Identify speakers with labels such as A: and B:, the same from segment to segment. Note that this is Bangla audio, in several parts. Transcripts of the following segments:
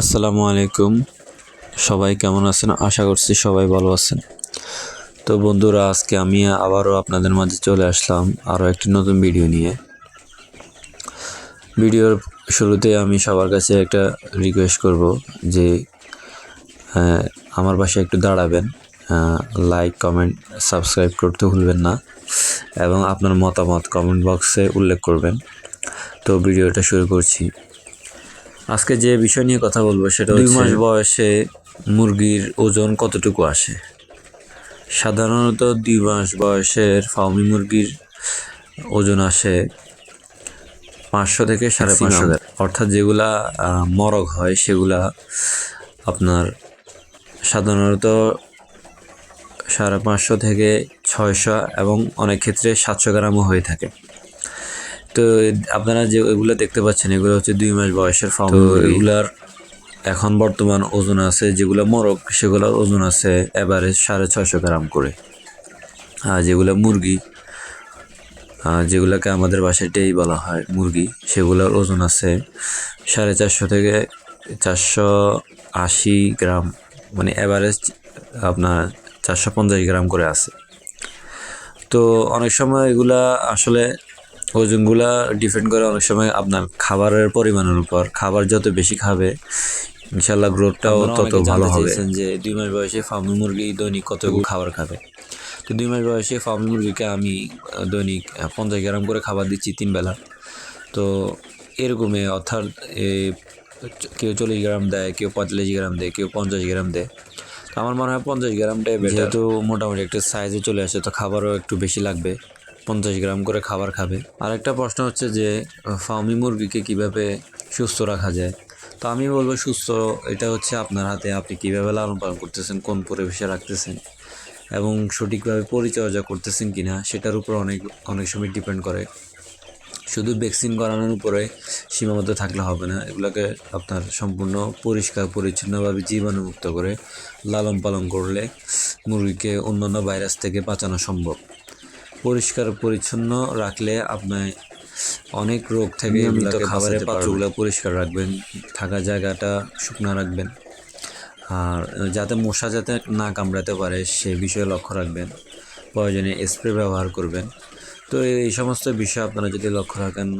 A: আসসালামু আলাইকুম। সবাই কেমন আছেন? আশা করছি সবাই ভালো আছেন। তো বন্ধুরা আজকে আমি আবারও আপনাদের মাঝে চলে আসলাম আরও একটি নতুন ভিডিও নিয়ে। ভিডিওর শুরুতে আমি সবার কাছে একটা রিকোয়েস্ট করব যে হ্যাঁ, আমার পাশে একটু দাঁড়াবেন। লাইক কমেন্ট সাবস্ক্রাইব করতে ভুলবেন না এবং আপনার মতামত কমেন্ট বক্সে উল্লেখ করবেন। তো ভিডিওটা শুরু করছি। আজকে যে বিষয় নিয়ে কথা বলব সেটা দুই মাস বয়সে মুরগির ওজন কতটুকু আসে? সাধারণত দুই মাস বয়সের ফার্মি মুরগির ওজন আসে পাঁচশো থেকে সাড়ে পাঁচশো অর্থাৎ যেগুলা মরগ হয় সেগুলা আপনার সাধারণত সাড়ে পাঁচশো থেকে ছয়শো এবং অনেক ক্ষেত্রে সাতশো গ্রামও হয়ে থাকে। তো আপনারা যে এগুলো দেখতে পাচ্ছেন এগুলো হচ্ছে দুই মাস বয়সের ফার্ম তো এগুলার এখন বর্তমান ওজন আছে যেগুলো মরক সেগুলোর ওজন আছে এভারেজ সাড়ে ছয়শো গ্রাম করে। আর যেগুলো মুরগি যেগুলোকে আমাদের বাসায় টেই বলা হয় মুরগি সেগুলোর ওজন আছে সাড়ে চারশো থেকে চারশো আশি গ্রাম মানে এভারেজ আপনার চারশো পঞ্চাশ গ্রাম করে আছে। তো অনেক সময় এগুলা আসলে ওজনগুলা ডিপেন্ড করে অনেক সময় আপনার খাবারের পরিমাণের উপর। খাবার যত বেশি খাবে ইনশাল্লাহ গ্রোথটাও তত ভালো হবে। যে দুই মাস বয়সে ফার্মি মুরগি দৈনিক কতগুলো খাবার খাবে? তো দুই মাস বয়সে ফার্মি মুরগিকে আমি দৈনিক পঞ্চাশ গ্রাম করে খাবার দিচ্ছি তিন বেলা। তো এরকমই অর্থাৎ এ, কেউ চল্লিশ গ্রাম দেয় কেউ পঁয়তাল্লিশ গ্রাম দেয় কেউ পঞ্চাশ গ্রাম দেয়। তো আমার মনে হয় পঞ্চাশ গ্রামটাই যেহেতু মোটামুটি একটা সাইজে চলে আসে তো খাবারও একটু বেশি লাগবে। পঞ্চাশ গ্রাম করে খাবার খাবে। আর একটা প্রশ্ন হচ্ছে যে ফার্মি মুরগিকে কীভাবে সুস্থ রাখা যায়? তো আমি বলব সুস্থ, এটা হচ্ছে আপনার হাতে আপনি কীভাবে লালন পালন করতেছেন, কোন পরিবেশে রাখতেছেন এবং সঠিকভাবে পরিচর্যা করতেছেন কিনা, সেটার উপর অনেক অনেক সময় ডিপেন্ড করে। শুধু ভ্যাকসিন করানোর উপরে সীমাবদ্ধ থাকলে হবে না, এগুলোকে আপনার সম্পূর্ণ পরিষ্কার, পরিচ্ছন্নভাবে জীবাণুমুক্ত করে লালন পালন করলে মুরগিকে অন্যান্য ভাইরাস থেকে বাঁচানো সম্ভব। পরিষ্কার পরিচ্ছন্ন রাখলে আপনার অনেক রোগ থেকে
B: নিয়মিত
A: খাবারের পাত্রগুলো পরিষ্কার রাখবেন। থাকা জায়গাটা শুকনো রাখবেন। আর যাতে মশা যাতে না কামড়াতে পারে সে বিষয়ে লক্ষ্য রাখবেন। প্রয়োজনে স্প্রে ব্যবহার করবেন। তো এই সমস্ত বিষয় আপনারা যদি লক্ষ্য রাখেন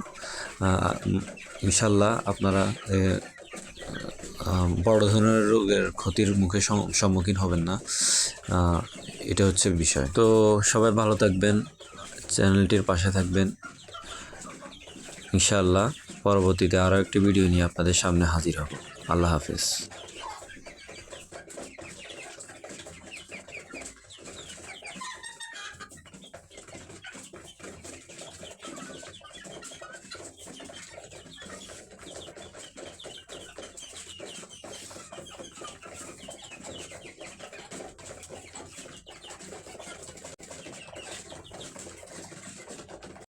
A: ইনশাল্লাহ আপনারা বড় ধরনের রোগের ক্ষতির মুখে সম- সম্মুখীন হবেন না। এটা হচ্ছে বিষয়। তো সবাই ভালো থাকবেন। চ্যানেলটির পাশে থাকবেন। ইনশাআল্লাহ পরবর্তীতে আরও একটি ভিডিও নিয়ে আপনাদের সামনে হাজির হব। আল্লাহ হাফেজ।